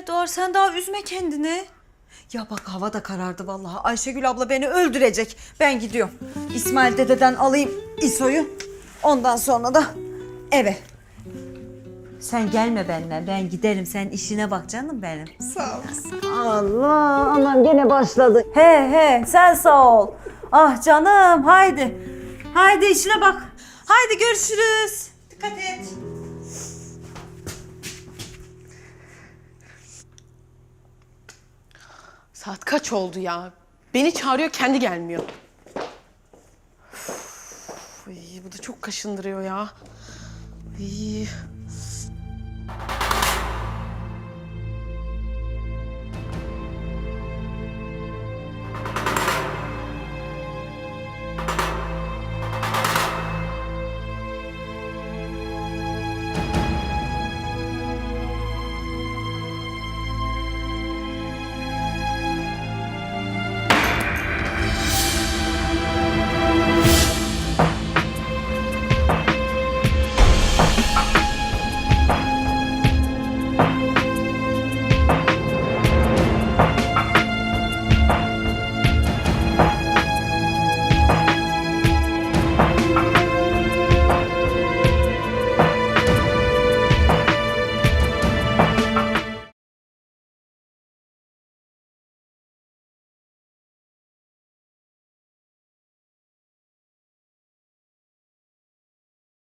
neler doğar sen daha üzme kendini. Ya bak hava da karardı vallahi. Ayşegül abla beni öldürecek. Ben gidiyorum. İsmail dededen alayım İso'yu. Ondan sonra da eve. Sen gelme benimle. Ben giderim. Sen işine bak canım benim. Sağ ol. Allah anam gene başladı. He he sen sağ ol. Ah canım haydi. Haydi işine bak. Haydi görüşürüz. Dikkat et. Saat kaç oldu ya? Beni çağırıyor kendi gelmiyor. Üf, bu da çok kaşındırıyor ya. Ay.